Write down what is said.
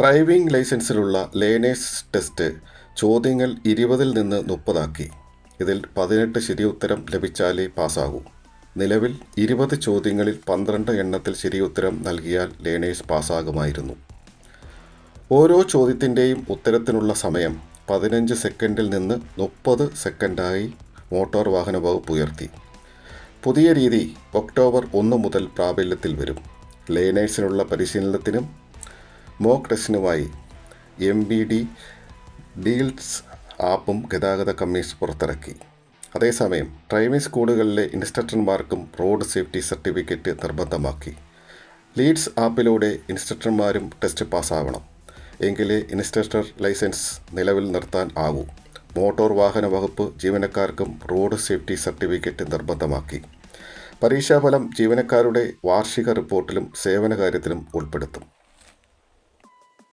Driving ലൈസൻസിലുള്ള learners test ചോദ്യങ്ങൾ ഇരുപതിൽ നിന്ന് മുപ്പതാക്കി. ഇതിൽ പതിനെട്ട് ശരിയുത്തരം ലഭിച്ചാലേ പാസ്സാകൂ. നിലവിൽ ഇരുപത് ചോദ്യങ്ങളിൽ പന്ത്രണ്ട് എണ്ണത്തിൽ ശരിയുത്തരം നൽകിയാൽ ലേണേഴ്സ് പാസ്സാകുമായിരുന്നു. ഓരോ ചോദ്യത്തിന്റെയും ഉത്തരത്തിനുള്ള സമയം പതിനഞ്ച് സെക്കൻഡിൽ നിന്ന് മുപ്പത് സെക്കൻഡായി മോട്ടോർ വാഹന വകുപ്പ് ഉയർത്തി. പുതിയ രീതി ഒക്ടോബർ ഒന്ന് മുതൽ പ്രാബല്യത്തിൽ വരും. ലേണേഴ്സിനുള്ള പരിശീലനത്തിനും മോക്ക് ക്രസിനുമായി എം ബി ഡി ഡീൽസ് ആപ്പും ഗതാഗത കമ്മീഷൻ പുറത്തിറക്കി. അതേസമയം ഡ്രൈവിംഗ് സ്കൂളുകളിലെ ഇൻസ്ട്രക്ടർമാർക്കും റോഡ് സേഫ്റ്റി സർട്ടിഫിക്കറ്റ് നിർബന്ധമാക്കി. ലീഡ്സ് ആപ്പിലൂടെ ഇൻസ്ട്രക്ടർമാരും ടെസ്റ്റ് പാസ്സാവണം. എങ്കിലേ ഇൻസ്ട്രക്ടർ ലൈസൻസ് നിലവിൽ നിർത്താൻ ആവൂ. മോട്ടോർ വാഹന വകുപ്പ് ജീവനക്കാർക്കും റോഡ് സേഫ്റ്റി സർട്ടിഫിക്കറ്റ് നിർബന്ധമാക്കി. പരീക്ഷാഫലം ജീവനക്കാരുടെ വാർഷിക റിപ്പോർട്ടിലും സേവന കാര്യത്തിലും ഉൾപ്പെടുത്തും.